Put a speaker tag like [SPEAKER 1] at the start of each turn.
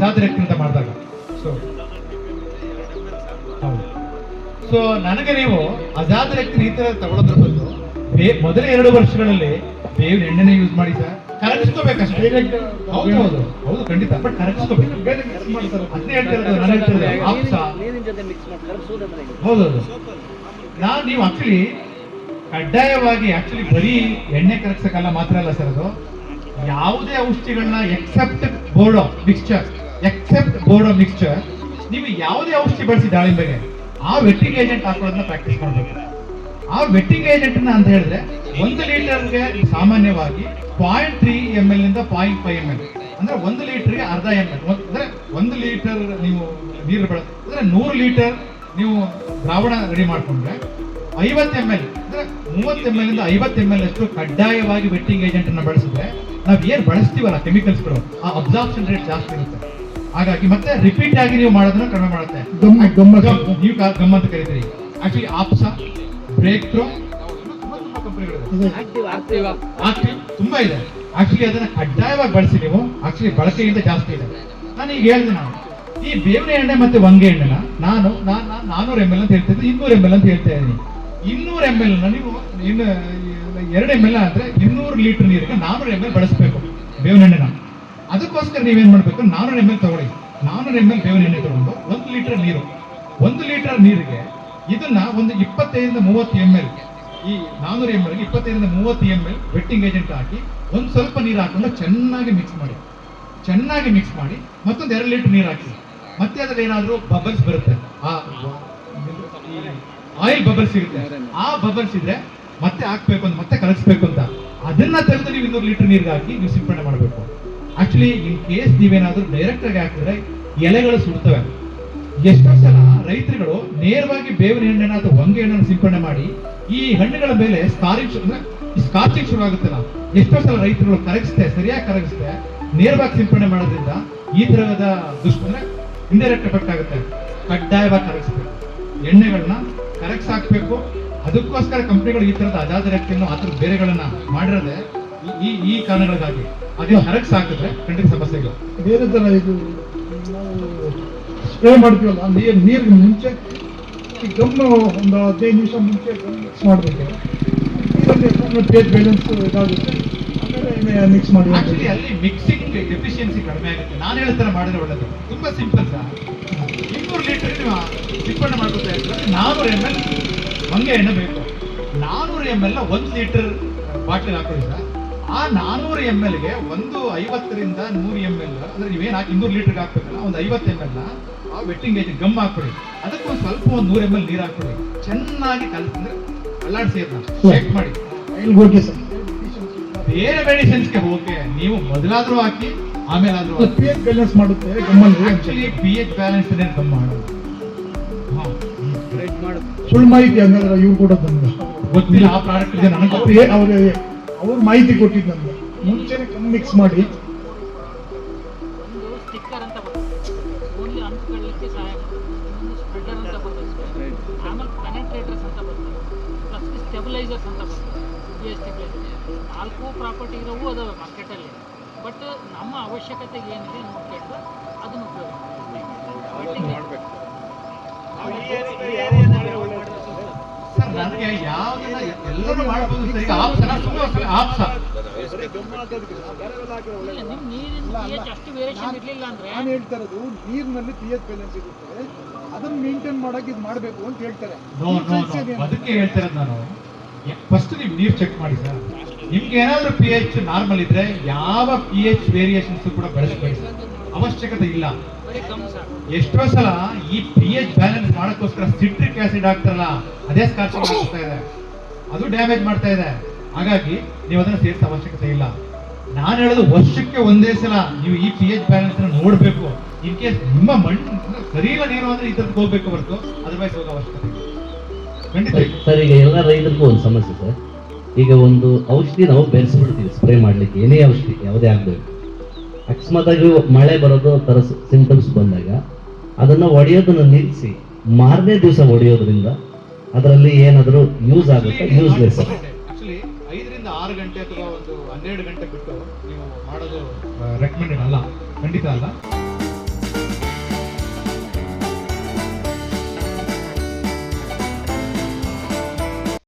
[SPEAKER 1] ಅಂತ ಮಾಡಿದಾಗ. ಸೊ ಹೌದು. ಸೊ ನನಗೆ ನೀವು ಅಜಾದ ರಕ್ತ ಈ ಥರ ತಗೊಳ್ಳೋದ್ರ ಬದಲು ಬೇ ಮೊದಲ ಎರಡು ವರ್ಷಗಳಲ್ಲಿ ಬೇವಿನ ಎಣ್ಣೆನೇ ಯೂಸ್ ಮಾಡಿ ಸರ್. ಕರಗಿಸ್ಕೋಬೇಕಷ್ಟೇ. ಹೌದು ಹೌದು. ಹೌದು ಖಂಡಿತ. ಬಟ್ ಕರಗಿಸ್ಕೋಬೇಕು. ಅದನ್ನೇ ಹೇಳ್ತಿರೋದು ನಾನು ಹೇಳ್ತಿರೋದು ನಾವು ನೀವು ಆಕ್ಚುಲಿ ಕಡ್ಡಾಯವಾಗಿ ಆಕ್ಚುಲಿ ಬರೀ ಎಣ್ಣೆ ಕರಗ್ಸಕ್ಕಲ್ಲ ಮಾತ್ರ ಅಲ್ಲ ಸರ್ ಅದು. ಯಾವುದೇ ಔಷಧಿಗಳನ್ನ except Bordeaux mixture except Bordeaux mixture ನೀವು ಯಾವುದೇ ಔಷಧಿ ಬಳಸಿ ದಾಳಿಂಬೆಗೆ, ಆ ವೆಟ್ಟಿಂಗ್ ಏಜೆಂಟ್ ಹಾಕೋದನ್ನ ಪ್ರಾಕ್ಟೀಸ್ ಮಾಡಬೇಕು. ಆ ವೆಟ್ಟಿಂಗ್ ಏಜೆಂಟ್ ಅಂತ ಹೇಳಿದ್ರೆ, ಒಂದು ಲೀಟರ್ಗೆ ಸಾಮಾನ್ಯವಾಗಿ ಪಾಯಿಂಟ್ ತ್ರೀ ಎಂ ಎಲ್ ಇಂದ ಪಾಯಿಂಟ್ ಫೈವ್ ಎಂ ಎಲ್ ಅಂದ್ರೆ ಒಂದು ಲೀಟರ್ಗೆ ಅರ್ಧ ಎಂ ಎಲ್ ಅಂದ್ರೆ ಒಂದು ಲೀಟರ್ ನೀವು ನೀರು ಬೆಳ, ಅಂದ್ರೆ ನೂರು ಲೀಟರ್ ನೀವು ದ್ರಾವಣ ರೆಡಿ ಮಾಡಿಕೊಂಡ್ರೆ, ಐವತ್ತು ಎಂ ಎಲ್ ಅಂದ್ರೆ ಮೂವತ್ತು ಎಂ ಎಲ್ ಇಂದ ಐವತ್ತು ಎಂ ಎಲ್ ಅಷ್ಟು ಕಡ್ಡಾಯವಾಗಿ ವೆಟ್ಟಿಂಗ್ ಏಜೆಂಟ್ ಅನ್ನ ಬಳಸಿದ್ರೆ, ನಾವು ಏನು ಬಳಸ್ತೀವಲ್ಲ ಕೆಮಿಕಲ್ಸ್ಗಳು ಆ ಅಬ್ಸಾರ್ಪ್ಷನ್ ರೇಟ್ ಜಾಸ್ತಿ ಇರುತ್ತೆ. ಹಾಗಾಗಿ ಮತ್ತೆ ರಿಪೀಟ್ ಆಗಿ ನೀವು ಮಾಡೋದನ್ನ ಕಡಿಮೆ ಮಾಡುತ್ತೆ.
[SPEAKER 2] ಗಮ್ಮ ಗಮ್ಮ
[SPEAKER 1] ನೀವು ಗಮ್ಮತ್ ಗಮ್ ಅಂತ ಕರೀತೀರಿ. ಆಕ್ಚುಲಿ ಆಪ್ಸ ಬ್ರೇಕ್ ಥ್ರೋ ತುಂಬಾ ತುಂಬಾ
[SPEAKER 2] ಇದೆ.
[SPEAKER 3] ಆಕ್ಟಿವ್ ಆಕ್ಟಿವ್
[SPEAKER 1] ಆಕ್ಟಿವ್ ತುಂಬಾ ಇದೆ. ಆಕ್ಚುಲಿ ಅದನ್ನ ಕಡ್ಡಾಯವಾಗಿ ಬಳಸಿ ನೀವು. ಆಕ್ಚುಲಿ ಬಳಕೆಯಿಂದ ಜಾಸ್ತಿ ಇದೆ. ನಾನು ಈಗ ಹೇಳಿದೆ ನಾನು. ಈ ಬೇವಿನ ಎಣ್ಣೆ ಮತ್ತೆ ವಂಗೆ ಎಣ್ಣೆನ ನಾನು ನಾನು ನಾನೂರು ಎಂ ಎಲ್ ಅಂತ ಹೇಳ್ತಿದ್ದೆ ಇನ್ನೂರು ಎಂ ಎಲ್ ಅಂತ ಹೇಳ್ತಾ ಇದ್ದೀನಿ. ಇನ್ನೂರು ಎಂ ಎಲ್ ನೀವು ಇನ್ನು ಎರಡು ಎಂ ಎಲ್ ಅಂದ್ರೆ ಇನ್ನೂರು ಲೀಟರ್ ನೀರಿಗೆ ನಾನೂರು ಎಂ ಎಲ್ ಬಳಸಬೇಕು ಬೇವಿನ ಎಣ್ಣೆನ. ಅದಕ್ಕೋಸ್ಕರ ನೀವೇನ್ ಮಾಡ್ಬೇಕು? ನಾನೂರು ಎಂ ಎಲ್ ತಗೊಳ್ಳಿ. ನಾನೂರು ಎಂ ಎಲ್ ಬೇವಿನ ಎಣ್ಣೆ ತಗೊಂಡು ಒಂದು ಲೀಟರ್ ನೀರು, ಒಂದು ಲೀಟರ್ ನೀರಿಗೆ ಇದನ್ನ ಒಂದು ಇಪ್ಪತ್ತೈದರಿಂದ ಮೂವತ್ತು ಎಂ ಎಲ್ ಈ ನಾನೂರು ಎಂ ಎಲ್ ಇಪ್ಪತ್ತೈದರಿಂದ ಮೂವತ್ತು ಎಂ ಎಲ್ ವೆಟ್ಟಿಂಗ್ ಏಜೆಂಟ್ ಹಾಕಿ ಒಂದು ಸ್ವಲ್ಪ ನೀರು ಹಾಕೊಂಡು ಚೆನ್ನಾಗಿ ಮಿಕ್ಸ್ ಮಾಡಿ. ಚೆನ್ನಾಗಿ ಮಿಕ್ಸ್ ಮಾಡಿ ಮತ್ತೊಂದು ಎರಡು ಲೀಟರ್ ನೀರು ಹಾಕಿ. ಮತ್ತೆ ಅದ್ರಲ್ಲಿ ಏನಾದರೂ ಬಬಲ್ಸ್ ಬರುತ್ತೆ. ಆ ಆಯಿಲ್ ಬಬಲ್ಸ್ ಇರುತ್ತೆ. ಆ ಬಬಲ್ಸ್ ಇದ್ರೆ ಮತ್ತೆ ಹಾಕ್ಬೇಕು ಅಂತ, ಮತ್ತೆ ಕಲಸ್ಬೇಕು ಅಂತ. ಅದನ್ನ ತೆಗೆದು ನೀವು ಇನ್ನೂರು ಲೀಟರ್ ನೀರಿಗೆ ಹಾಕಿ ನೀವು ಸಿಂಪಡಣೆ ಮಾಡಬೇಕು. ಆಕ್ಚುಲಿ ಇನ್ ಕೇಸ್ ನೀವೇನಾದ್ರೂ ಡೈರೆಕ್ಟ್ ಆಗಿ ಹಾಕಿದ್ರೆ ಎಲೆಗಳು ಸುಡ್ತವೆ. ಎಷ್ಟೋ ಸಲ ರೈತರುಗಳು ನೇರವಾಗಿ ಬೇವಿನ ಎಣ್ಣೆನ ಅಥವಾ ಹೊಂಗೆ ಎಣ್ಣೆನ ಸಿಂಪಡಣೆ ಮಾಡಿ ಈ ಹಣ್ಣುಗಳ ಮೇಲೆ ಸ್ಕಾರಿಂಗ್ ಸ್ಕಾಚಿಂಗ್ ಶುರು ಆಗುತ್ತಲ್ಲ, ಎಷ್ಟೋ ಸಲ ರೈತರುಗಳು ಕರಗಿಸ್ತೆ ಸರಿಯಾಗಿ ಕರಗಿಸ್ತೆ ನೇರವಾಗಿ ಸಿಂಪಡಣೆ ಮಾಡೋದ್ರಿಂದ ಈ ತರಹದ ದುಷ್ಟ ಇಂಡೈರೆಕ್ಟ್ ಎಫೆಕ್ಟ್ ಆಗುತ್ತೆ. ಕಡ್ಡಾಯವಾಗಿ ಕರಗಿಸ್ಬೇಕು. ಎಣ್ಣೆಗಳನ್ನ ಕರಗಿಸ್ ಹಾಕ್ಬೇಕು ಅದಕ್ಕೋಸ್ಕರ ಕಂಪ್ನಿಗಳು ಈ ತರದ ಅಜಾದ ರೆಕ್ಕೆಯನ್ನು ಆ ಬೇರೆಗಳನ್ನ ಮಾಡಿರೋದೆ ಈ- ಈ ಕಾರಣಗಳಿಗಾಗಿ ಅದೇ ಹರಕ್ ಸಾಕಿದ್ರೆ ಖಂಡಿತ ಸಮಸ್ಯೆ ಇಲ್ಲ
[SPEAKER 2] ಬೇರೆ ತರ ಇದು ಸ್ಪ್ರೇ ಮಾಡ್ತೀವಲ್ಲ ನೀರು ನೀರಿಗೆ ಮುಂಚೆ ಈ ಗಮ್ಮು ಒಂದು ಹದಿನೈದು ನಿಮಿಷ ಮುಂಚೆ ಮಿಕ್ಸ್ ಮಾಡಬೇಕು. ನೀರಲ್ಲಿ ಪೇಜ್ ಬ್ಯಾಲೆನ್ಸ್ ಇದಾಗುತ್ತೆ. ಆಮೇಲೆ ಮಿಕ್ಸ್ ಮಾಡಿ
[SPEAKER 1] ಆಕ್ಚುಲಿ ಅಲ್ಲಿ ಮಿಕ್ಸಿಂಗ್ ಎಫಿಷಿಯನ್ಸಿ ಕಡಿಮೆ ಆಗುತ್ತೆ. ನಾನು ಹೇಳ್ತಾರೆ ಮಾಡಿದ್ರೆ ಒಳ್ಳೆಯದು ತುಂಬ ಸಿಂಪಲ್ ಸರ್. ಇನ್ನೂರು ಲೀಟರ್ ನೀವು ಸಿಂಪಡಣೆ ಮಾಡ್ಕೊತಾ ಇರ್ತಾರೆ ನಾನೂರು ಎಂ ಎಲ್ ಮಂಗೆ ಎಣ್ಣೆ ಬೇಕು. ನಾನ್ನೂರು ಎಂ ಎಲ್ ಒಂದು ಲೀಟರ್ ಬಾಟ್ಲಿಗೆ ಹಾಕೊಳ್ಳಿ ಸರ್. ಆ ನಾನೂರು ಎಂ ಎಲ್ಗೆ ಒಂದು ಐವತ್ತರಿಂದ ನೂರು ಎಂ ಎಲ್ ಅಂದ್ರೆ ನೀವೇನು ಹಾಕಿ ಇನ್ನೂರು ಲೀಟರ್ಗೆ ಹಾಕ್ಬೇಕಲ್ಲ ಒಂದು ಐವತ್ತು ಎಂ ಎಲ್ ಆ ವೆಟ್ಟಿಂಗ್ ಏಜ್ ಗಮ್ ಹಾಕ್ಬಿಡಿ. ಅದಕ್ಕೊಂದು ಸ್ವಲ್ಪ ಒಂದು ನೂರು ಎಂ ಎಲ್ ನೀರು ಹಾಕ್ಬಿಡಿ. ಚೆನ್ನಾಗಿ ಕಲ್ಸಂದ್ರೆ ಅಲ್ಲಾಡಿಸಿ ಶೇಕ್ ಮಾಡಿ.
[SPEAKER 2] ಬೇರೆ ಮೆಡಿಸಿನ್ಸ್ ಸರ್?
[SPEAKER 1] ಬೇರೆ ಮೆಡಿಸಿನ್ಸ್ಗೆ ಓಕೆ ನೀವು ಮೊದಲಾದ್ರೂ ಹಾಕಿ ಆಮೇಲಾದ್ರೂ ಪಿ
[SPEAKER 2] ಎಚ್ ಬ್ಯಾಲೆನ್ಸ್ ಮಾಡುತ್ತೆ
[SPEAKER 1] actually P H balance gum ಮಾಡೋದು. ಹಾ.
[SPEAKER 3] ರೆಡ್ ಮಾಡು
[SPEAKER 2] ಸುಳ್ಳು ಮಾಹಿತಿ ಹಂಗಾದ್ರೆ ಇವ್ರು ಕೂಡ
[SPEAKER 1] ಗೊತ್ತಿಲ್ಲ ಆ ಪ್ರಾಡಕ್ಟ್ ಇದೆ ನನಗೆ
[SPEAKER 2] ಅವ್ರಿಗೆ ಅವ್ರು ಮಾಹಿತಿ ಕೊಟ್ಟಿದ್ದು ನಮ್ಗೆ. ಮುಂಚೆನೆ ಕಮ್ಮಿ ಮಿಕ್ಸ್ ಮಾಡಿ.
[SPEAKER 4] ಒಂದು ಸ್ಟಿಕ್ಕರ್ ಅಂತ ಬರುತ್ತೆ ಓನ್ಲಿ ಅಂಟ್ಕೊಳ್ಳಿಕ್ಕೆ ಸಹಾಯ ಮಾಡುತ್ತೆ ಇನ್ನೊಂದು ಸ್ಪ್ರೆಡರ್ ಅಂತ ಬರುತ್ತೆ ಆಮೇಲೆ ಪೆನೆಟ್ರೇಟರ್ಸ್ ಅಂತ ಬರ್ತದೆ ಪ್ಲಸ್ ಸ್ಟೆಬಿಲೈಸರ್ಸ್ ಅಂತ ಬರ್ತದೆ ಬಿ ಎಸ್ ಸ್ಟೆಬಿಲೈಸರ್ ನಾಲ್ಕು ಪ್ರಾಪರ್ಟಿ ಇರೋವು ಅದಾವೆ ಮಾರ್ಕೆಟಲ್ಲಿ ಬಟ್ ನಮ್ಮ ಅವಶ್ಯಕತೆಗೆ ಏನಿದೆ ನೋಡ್ಕೊಂಡು ಅದನ್ನು ಉಪಯೋಗ ಮಾಡಬೇಕು.
[SPEAKER 1] ಸರ್ ನನಗೆ ಎಲ್ಲರೂ ಮಾಡಬಹುದು ಸರ್ ಈಗ ಆಪ್ಸನ ಸುಮ್ಮನೆ ಆಪ್ಸ.
[SPEAKER 2] ನಾನು ಹೇಳ್ತಾ ಇರೋದು ನೀರಿನಲ್ಲಿ ಪಿ ಎಚ್ ಬ್ಯಾಲೆನ್ಸ್ ಇರುತ್ತೆ. ಅದನ್ನ ಮೇಂಟೈನ್ ಮಾಡಕ್ ಇದು ಮಾಡಬೇಕು ಅಂತ ಹೇಳ್ತಾರೆ.
[SPEAKER 1] ನೋ ನೋ ನೋ ಅದಕ್ಕೆ ಹೇಳ್ತಿರೋದು ನಾನು. ಫಸ್ಟ್ ನೀವು ನೀರು ಚೆಕ್ ಮಾಡಿ ಸರ್. ನಿಮ್ಗೆ ಏನಾದ್ರೂ ಪಿ ಎಚ್ ನಾರ್ಮಲ್ ಇದ್ರೆ ಯಾವ ಪಿ ಎಚ್ ವೇರಿಯೇಷನ್ಸ್ ಕೂಡ ಬೆಳೆಸ್ಬೇಕು ಸರ್. ಅವಶ್ಯಕತೆ ಇಲ್ಲ. ಎಷ್ಟೋ ಸಲ ಈ ಪಿ ಎಚ್ ಬ್ಯಾಲೆನ್ಸ್ ಮಾಡಕ್ಕೋಸ್ಕರ ಸಿಟ್ರಿಕ್ ಆಸಿಡ್ ಹಾಕ್ತಾರಲ್ಲ ಅದೇ ಸ್ಕಾಚಿಂಗ್ ಆಗ್ತಾ ಇದೆ. ಅದು ಡ್ಯಾಮೇಜ್ ಮಾಡ್ತಾ ಇದೆ. ಹಾಗಾಗಿ ನೀವು ಅದನ್ನ ಸೇರಿಸ ಅವಶ್ಯಕತೆ ಇಲ್ಲ. ನಾನು ಹೇಳೋದು ವರ್ಷಕ್ಕೆ ಒಂದೇ ಸಲ ನೀವು ಈ ಪಿ ಎಚ್ ಬ್ಯಾಲೆನ್ಸ್ ನೋಡ್ಬೇಕು. ಇನ್ ಕೇಸ್ ನಿಮ್ಮ ಮಣ್ಣು ಇಲ್ಲ ನೀರು ಅಂದ್ರೆ ಇದ್ರದ್ದು ಹೋಗ್ಬೇಕು ಹೊರತು ಅದರ್ವೈಸ್ ಹೋಗೋ ಅವಶ್ಯಕತೆ ಖಂಡಿತ.
[SPEAKER 5] ಸರ್ ಈಗ ಎಲ್ಲ ರೈತರಿಗೂ ಒಂದು ಸಮಸ್ಯೆ ಸರ್. ಈಗ ಒಂದು ಔಷಧಿ ನಾವು ಬೆರೆಸ್ಬಿಡ್ತೀವಿ ಸ್ಪ್ರೇ ಮಾಡ್ಲಿಕ್ಕೆ. ಏನೇ ಔಷಧಿ ಯಾವುದೇ ಆಗಬೇಕು. ಅಕಸ್ಮಾತ್ ಆಗಿ ಮಳೆ ಬರೋದು ತರ ಸಿಂಟಮ್ಸ್ ಬಂದಾಗ ಅದನ್ನ ಒಡೆಯೋದನ್ನ ನಿಲ್ಲಿಸಿ ಮಾರನೇ ದಿವಸ ಹೊಡೆಯೋದ್ರಿಂದ ಅದರಲ್ಲಿ ಏನಾದರೂ ಯೂಸ್ ಆಗುತ್ತೆ? ಯೂಸ್ಲೆಸ್
[SPEAKER 1] ಐದರಿಂದ ಆರು ಗಂಟೆ ಗಂಟೆ ಅಥವಾ ಒಂದು ಹನ್ನೆರಡು ಗಂಟೆ ಬಿಟ್ಟು ನೀವು ಮಾಡೋದು ರೆಕಮೆಂಡೆಡ್ ಅಲ್ಲ. ಖಂಡಿತ ಅಲ್ಲ.